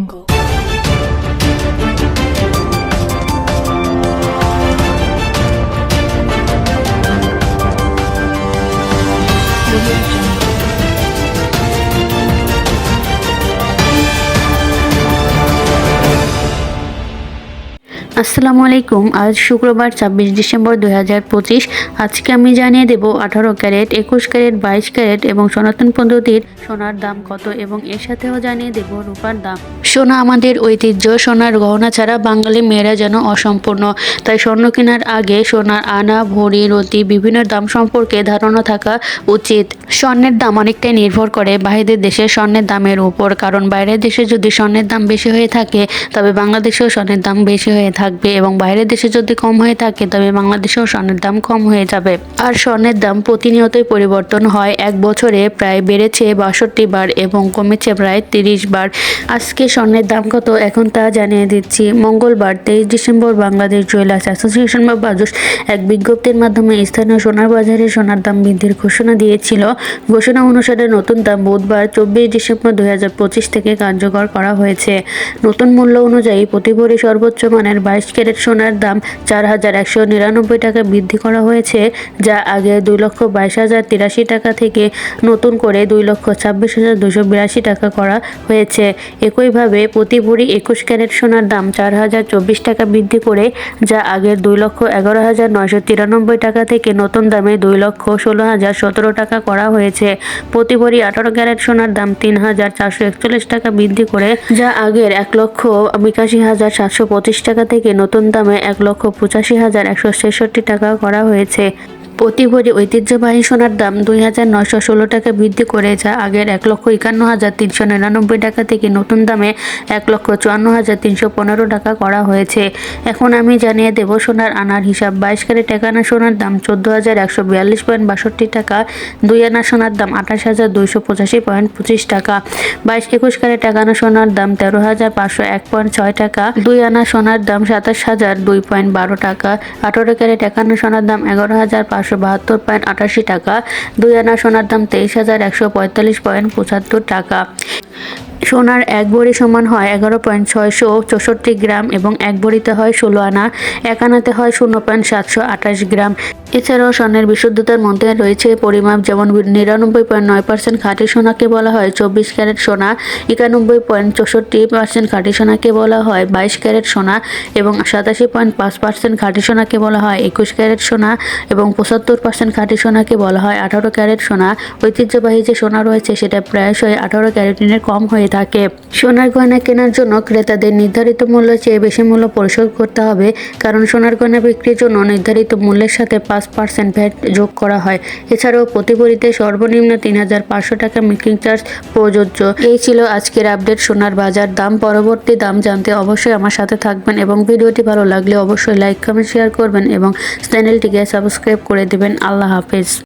angle আসসালামু আলাইকুম। আজ শুক্রবার ছাব্বিশ ডিসেম্বর দুই হাজার পঁচিশ। আজকে আমি জানিয়ে দেব আঠারো ক্যারেট, একুশ ক্যারেট, বাইশ ক্যারেট এবং সনাতন পদ্ধতির সোনার দাম কত এবং এর সাথেও জানিয়ে দেব রূপার দাম। সোনা আমাদের ঐতিহ্য, সোনার গহনা ছাড়া বাঙালি মেয়েরা যেন অসম্পূর্ণ। তাই স্বর্ণ কেনার আগে সোনার আনা, ভরি, রতি, বিভিন্ন দাম সম্পর্কে ধারণা থাকা উচিত। স্বর্ণের দাম অনেকটাই নির্ভর করে বাইরের দেশে স্বর্ণের দামের উপর। কারণ বাইরের দেশে যদি স্বর্ণের দাম বেশি হয়ে থাকে, তবে বাংলাদেশেও স্বর্ণের দাম বেশি হয়ে থাকবে এবং বাইরের দেশে যদি কম হয়ে থাকে, তবে বাংলাদেশেও স্বর্ণের দাম কম হয়ে যাবে। আর স্বর্ণের দাম প্রতিনিয়তই পরিবর্তন হয়। এক বছরে প্রায় বেড়েছে বাষট্টি বার এবং কমেছে প্রায় তিরিশ বার। আজকে স্বর্ণের দাম কত এখন তা জানিয়ে দিচ্ছি। মঙ্গলবার তেইশ ডিসেম্বর বাংলাদেশ জুয়েলার্স অ্যাসোসিয়েশন বা বাজুস এক বিজ্ঞপ্তির মাধ্যমে স্থানীয় সোনার বাজারে সোনার দাম বৃদ্ধির ঘোষণা দিয়েছিল। ঘোষণা অনুসারে নতুন দাম বুধবার চব্বিশ ডিসেম্বর দুই হাজার পঁচিশ থেকে কার্যকর করা হয়েছে। নতুন মূল্য অনুযায়ী প্রতি ভরি সর্বোচ্চ মানের বাইশ ক্যারেট সোনার দাম চার হাজার একশো নিরানব্বই টাকা বৃদ্ধি করা হয়েছে, যা আগে দুই লক্ষ বাইশ হাজার তিরাশি টাকা থেকে নতুন করে দুই লক্ষ ছাব্বিশ হাজার দুশো বিরাশি টাকা করা হয়েছে। একইভাবে প্রতি ভরি একুশ ক্যারেট সোনার দাম চার হাজার চব্বিশ টাকা বৃদ্ধি করে, যা আগের দুই লক্ষ এগারো হাজার নয়শো তিরানব্বই টাকা থেকে নতুন দামে দুই লক্ষ ষোলো হাজার সতেরো টাকা করা হয়েছে। প্রতি ভরি আঠারো ক্যারেট সোনার দাম তিন হাজার চারশো একচল্লিশ টাকা বৃদ্ধি করে, যা আগের এক লক্ষ বিকাশি হাজার সাতশো পঁচিশ টাকা থেকে নতুন দামে এক লক্ষ পঁচাশি হাজার একশো ছেষট্টি টাকা করা হয়েছে। প্রতি ভরি ঐতিহ্যবাহী সোনার দাম দুই হাজার নয়শো ষোলো টাকা বৃদ্ধি করে যা আগের এক লক্ষ একান্ন হাজার তিনশো নিরানব্বই টাকা থেকে নতুন দামে এক লক্ষ চুয়ান্ন হাজার তিনশো পনেরো টাকা করা হয়েছে। এখন আমি জানিয়ে দেব সোনার আনার হিসাব। বাইশ ক্যারেট এক আনা সোনার দাম চোদ্দ হাজার একশো বিয়াল্লিশ পয়েন্ট বাষট্টি টাকা। দুই আনা সোনার দাম আঠাশ হাজার দুইশো পঁচাশি পয়েন্ট পঁচিশ টাকা। বাইশ একুশ ক্যারেট এক আনা সোনার দাম তেরো হাজার পাঁচশো এক পয়েন্ট ছয় টাকা। দুই আনা সোনার দাম সাতাশ হাজার দুই পয়েন্ট বারো টাকা। আঠারো ক্যারেট এক সোনার দাম এগারো হাজার পাঁচশো বাহাত্তর পয়েন্ট আটাশি টাকা। দুই আনা সোনার দাম তেইশ হাজার একশো পঁয়তাল্লিশ পয়েন্ট পঁচাত্তর টাকা। সোনার এক ভরি সমান হয় এগারো পয়েন্ট ছয়শো চৌষট্টি গ্রাম এবং এক ভরিতে হয় ষোলো আনা, এক আনাতে হয় শূন্য পয়েন্ট সাতশো আঠাশ গ্রাম। এছাড়াও স্বর্ণের বিশুদ্ধতার মধ্যে রয়েছে পরিমাপ যেমন নিরানব্বই পয়েন্ট নয় পার্সেন্ট খাঁটি সোনাকে বলা হয় চব্বিশ ক্যারেট সোনা, একানব্বই পয়েন্ট চৌষট্টি পার্সেন্ট খাঁটি সোনাকে বলা হয় বাইশ ক্যারেট সোনা এবং সাতাশি পয়েন্ট পাঁচ পার্সেন্ট খাঁটি সোনাকে বলা হয় একুশ ক্যারেট সোনা এবং পঁচাত্তর পার্সেন্ট খাঁটি সোনাকে বলা হয় আঠারো ক্যারেট সোনা। ঐতিহ্যবাহী যে সোনা রয়েছে সেটা প্রায়শই আঠারো ক্যারেটিনের কম হয়ে থাকে। সোনার গয়না কেনার জন্য ক্রেতাদের নির্ধারিত মূল্য চেয়ে বেশি মূল্য পরিশোধ করতে হবে, কারণ সোনার গয়না বিক্রির জন্য নির্ধারিত মূল্যের সাথে পাঁচ পার্সেন্ট ভ্যাট যোগ করা হয়। এছাড়াও প্রতি ভরিতে সর্বনিম্ন তিন হাজার পাঁচশো টাকা মেকিং চার্জ প্রযোজ্য। এই ছিল আজকের আপডেট সোনার বাজার দাম। পরবর্তী দাম জানতে অবশ্যই আমার সাথে থাকবেন এবং ভিডিওটি ভালো লাগলে অবশ্যই লাইক, কমেন্ট শেয়ার করবেন এবং চ্যানেলটিকে সাবস্ক্রাইব করে দেবেন। আল্লাহ হাফেজ।